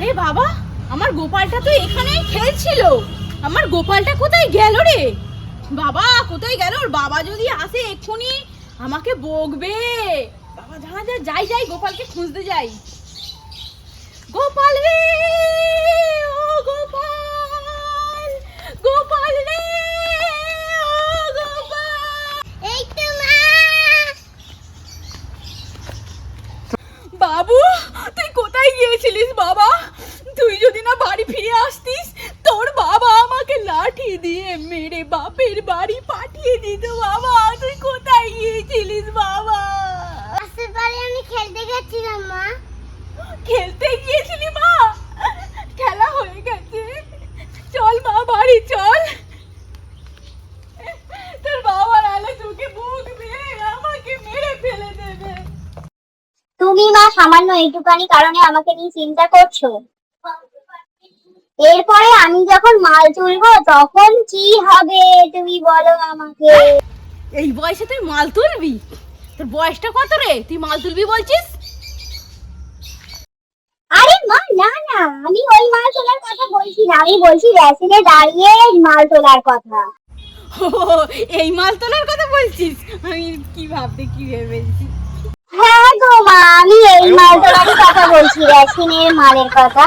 আরে বাবা আমার গোপালটা তো এখানেই খেলছিল। আমার গোপালটা কোথায় গেল রে? বাবা কোথায় গেল? ওর বাবা যদি আসে এক্ষুনি আমাকে বকবে। বাবা জানা যা যাই যাই গোপালকে খুঁজতে যাই। গোপাল রে ও গোপাল গোপাল রে ও গোপাল। এই তো মা। বাবু গিয়েছিলিস বাবা? তুই যদি না বাড়ি ফিরে আসতিস তোর বাবা আমাকে লাঠি দিয়ে মেরে বাপের বাড়ি পাঠিয়ে দিত বাবা। তুই কোথায় গিয়েছিলিস বাবা? আমি খেলতে গেছিলাম মা। খেলতে তুমি মা সামান্য এইটুকানি কারণে আমাকে নিয়ে চিন্তা করছ? এরপরে আমি যখন মাল তুলবো তখন কি হবে তুমি বলো আমাকে? এই বয়সে তুই মাল তুলবি? তোর বয়সটা কত রে? তুই মাল তুলবি বলছিস? আরে মা না না আমি ওই মাল তোলার কথা বলছি না। আমি বলছি রেসিনে দাঁড়িয়ে মাল তোলার কথা। এই মাল তোলার কথা বলছিস? আমি কি ভাবতে কি ভেবেছি? এই মাল তোলার কথা বলছি রেসিনের মালের কথা।